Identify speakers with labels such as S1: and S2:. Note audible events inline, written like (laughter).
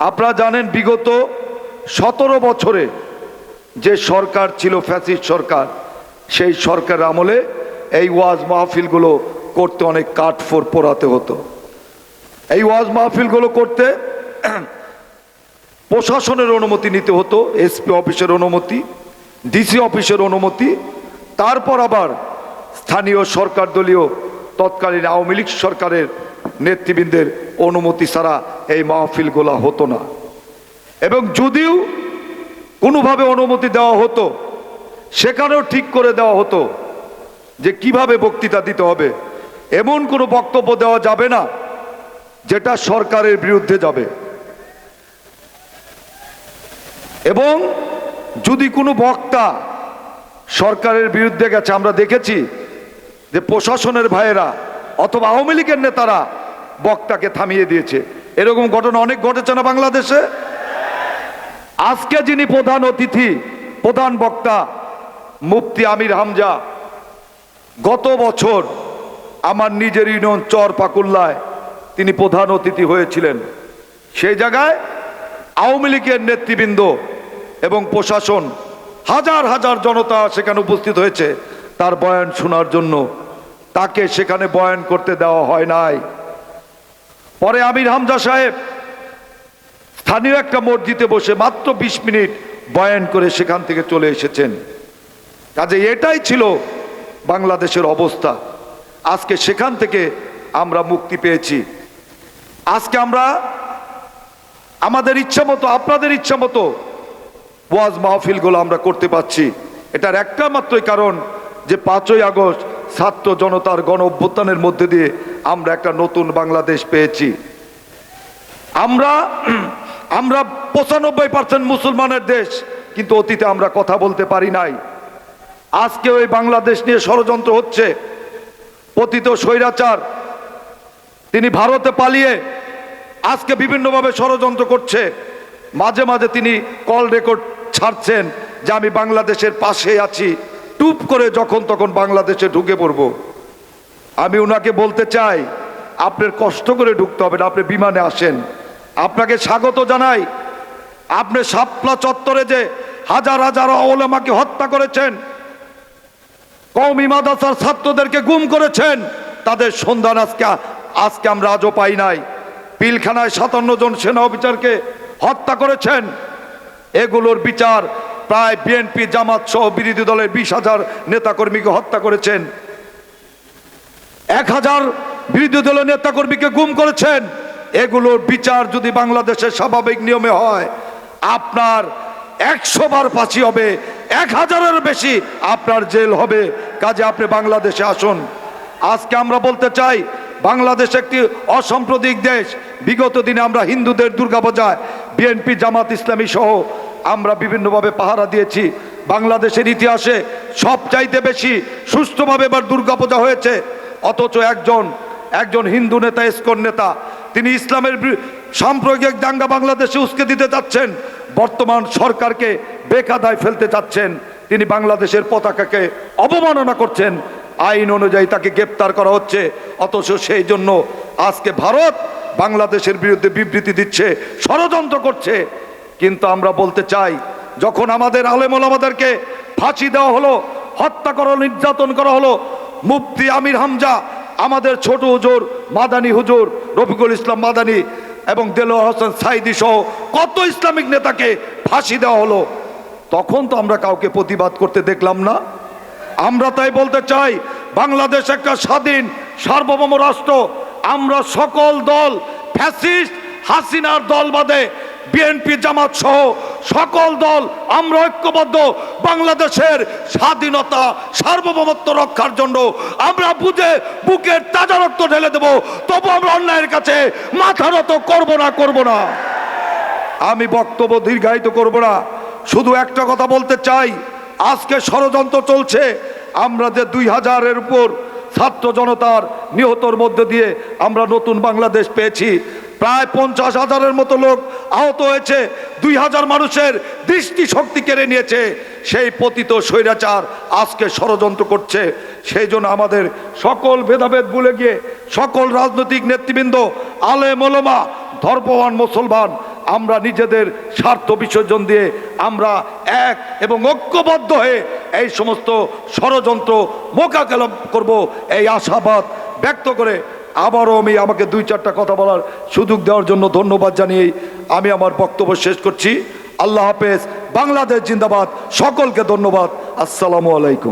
S1: আপনারা জানেন বিগত সতেরো বছরে যে সরকার ছিল ফ্যাসিস্ট সরকার, সেই সরকার আমলে এই ওয়াজ মাহফিলগুলো করতে অনেক কাঠফোর পোড়াতে হতো। এই ওয়াজ মাহফিলগুলো করতে (clears throat) প্রশাসনের অনুমতি নিতে হতো, এসপি অফিসের অনুমতি, ডিসি অফিসের অনুমতি, তারপর আবার স্থানীয় সরকার দলীয় তৎকালীন আওয়ামী লীগ সরকারের নেতৃবৃন্দের অনুমতি ছাড়া এই মাহফিলগুলা হতো না। এবং যদিও কোনোভাবে অনুমতি দেওয়া হতো, সেখানেও ঠিক করে দেওয়া হতো যে কীভাবে বক্তৃতা দিতে হবে। এমন কোনো বক্তব্য দেওয়া যাবে না যেটা সরকারের বিরুদ্ধে যাবে। এবং যদি কোনো বক্তা সরকারের বিরুদ্ধে গেছে, আমরা দেখেছি যে প্রশাসনের ভাইয়েরা অথবা আওয়ামী লীগের নেতারা বক্তাকে থামিয়ে দিয়েছে। এরকম ঘটনা অনেক ঘটেছে না বাংলাদেশে? আজকে যিনি প্রধান অতিথি, প্রধান বক্তা, মুফতি আমির হামজা, গত বছর আমার নিজের ইউনিয়ন চর পাকুল্লায় তিনি প্রধান অতিথি হয়েছিলেন। সেই জায়গায় আওয়ামী লীগের নেতৃবৃন্দ এবং প্রশাসন হাজার হাজার জনতা সেখানে উপস্থিত হয়েছে। তার বয়ান শোনার জন্য তাকে সেখানে বয়ান করতে দেওয়া হয় নাই। পরে আমির হামজা সাহেব স্থানীয় একটা মসজিদে বসে মাত্র বিশ মিনিট বয়ান করে সেখান থেকে চলে এসেছেন। কাজে এটাই ছিল বাংলাদেশের অবস্থা। আজকে সেখান থেকে আমরা মুক্তি পেয়েছি। আজকে আমরা আমাদের ইচ্ছা মতো, আপনাদের ইচ্ছা মতো ওয়াজ মাহফিলগুলো আমরা করতে পারছি। এটার একটা মাত্রই কারণ যে পাঁচই আগস্ট ছাত্র জনতার গণ অভ্যুত্থানের মধ্যে দিয়ে আমরা একটা নতুন বাংলাদেশ পেয়েছি। আমরা আমরা পঁচানব্বই পার্সেন্ট মুসলমানের দেশ, কিন্তু অতীতে আমরা কথা বলতে পারি নাই। আজকে ওই বাংলাদেশ নিয়ে ষড়যন্ত্র হচ্ছে। পতিত স্বৈরাচার, তিনি ভারতে পালিয়ে আজকে বিভিন্নভাবে ষড়যন্ত্র করছে। মাঝে মাঝে তিনি কল রেকর্ড ছাড়ছেন যে আমি বাংলাদেশের পাশে আছি। টুপ করে যখন তখন বাংলাদেশে ঢুকে পড়ব। আমি ওনাকে বলতে চাই, আপনার কষ্ট করে ঢুকতে হবে না, আপনি বিমানে আসেন। আপনাকে স্বাগত জানাই। আপনি শাপলা চত্বরে যে হাজার হাজার ওলামাকে হত্যা করেছেন কৌমি মাদাসার ছাত্রদেরকে গুম করেছেন, তাদের সন্ধান আজকে আজকে আমরা আজও পাই নাই। পিলখানায় সাতান্ন জন সেনা অফিসারকে হত্যা করেছেন। এগুলোর বিচার প্রায় বিএনপি জামাত সহ বিরোধী দলের বিশ হাজার নেতাকর্মীকে হত্যা করেছেন। এক হাজার বিরোধী দলের নেতাকর্মীকে গুম করেছেন। এগুলোর বিচার যদি বাংলাদেশের স্বাভাবিক নিয়মে হয়, আপনার একশো বার ফাঁসি হবে, এক হাজারের বেশি আপনার জেল হবে। কাজে আপনি বাংলাদেশে আসুন। আজকে আমরা বলতে চাই, বাংলাদেশ একটি অসাম্প্রদায়িক দেশ। বিগত দিনে আমরা হিন্দুদের দুর্গাপূজায় বিএনপি জামাত ইসলামী সহ আমরা বিভিন্নভাবে পাহারা দিয়েছি। বাংলাদেশের ইতিহাসে সবচাইতে বেশি সুস্থভাবে এবার দুর্গাপূজা হয়েছে। অথচ একজন একজন হিন্দু নেতা, ইস্কন নেতা, তিনি ইসলামের সাম্প্রদায়িক দাঙ্গা বাংলাদেশে উস্কে দিতে চাচ্ছেন বর্তমান সরকারকে বেকাদায় ফেলতে চাচ্ছেন। তিনি বাংলাদেশের পতাকাকে অবমাননা করছেন। আইন অনুযায়ী তাকে গ্রেপ্তার করা হচ্ছে। অথচ সেই জন্য আজকে ভারত বাংলাদেশের বিরুদ্ধে বিবৃতি দিচ্ছে, ষড়যন্ত্র করছে। কিন্তু আমরা বলতে চাই, যখন আমাদের আলেমল আমাদেরকে ফাঁসি দেওয়া হলো, হত্যা করা নির্যাতন করা হলো, মুফতি আমির হামজা, আমাদের ছোট হুজুর মাদানী হুজুর রফিকুল ইসলাম মাদানী এবং দেলোয়ার হোসেন সাইদি সহ কত ইসলামিক নেতাকে ফাঁসি দেওয়া হলো, তখন তো আমরা কাউকে প্রতিবাদ করতে দেখলাম না। আমরা তাই বলতে চাই, বাংলাদেশ একটা স্বাধীন, সার্বভৌম রাষ্ট্র, আমরা সকল দল ফ্যাসিস্ট হাসিনার দল বাদে বিএনপি জামাত সহ সকল দল আমরা ঐক্যবদ্ধ। বাংলাদেশের স্বাধীনতা, সার্বভৌমত্ব রক্ষার জন্য আমরা বুঝে বুকের তাজা রক্ত ঢেলে দেব। তবু আমরা অন্যায়ের কাছে মাথা নত করব না করব না। আমি বক্তব্য দীর্ঘায়িত করব না। শুধু একটা কথা বলতে চাই, আজকে ষড়যন্ত্র চলছে। আমরা যে দুই হাজারের উপর ছাত্র জনতার নিহতর মধ্যে দিয়ে আমরা নতুন বাংলাদেশ পেয়েছি প্রায় পঞ্চাশ হাজারের মতো লোক আহত হয়েছে, দুই হাজার মানুষের দৃষ্টি শক্তি কেড়ে নিয়েছে। সেই পতিত স্বৈরাচার আজকে ষড়যন্ত্র করছে। সেই জন্য আমাদের সকল ভেদাভেদ ভুলে গিয়ে সকল রাজনৈতিক নেতৃবৃন্দ আলে মলমা ধর্মবান মুসলমান, আমরা নিজেদের স্বার্থ বিসর্জন দিয়ে আমরা এক এবং ঐক্যবদ্ধ হয়ে এই সমস্ত ষড়যন্ত্র মোকাবেলা করব। এই আশাবাদ ব্যক্ত করে আবারও আমি আমাকে দুই চারটা কথা বলার সুযোগ দেওয়ার জন্য ধন্যবাদ জানিয়েই আমি আমার বক্তব্য শেষ করছি। আল্লাহ হাফেজ, বাংলাদেশ জিন্দাবাদ। সকলকে ধন্যবাদ। আসসালামু আলাইকুম।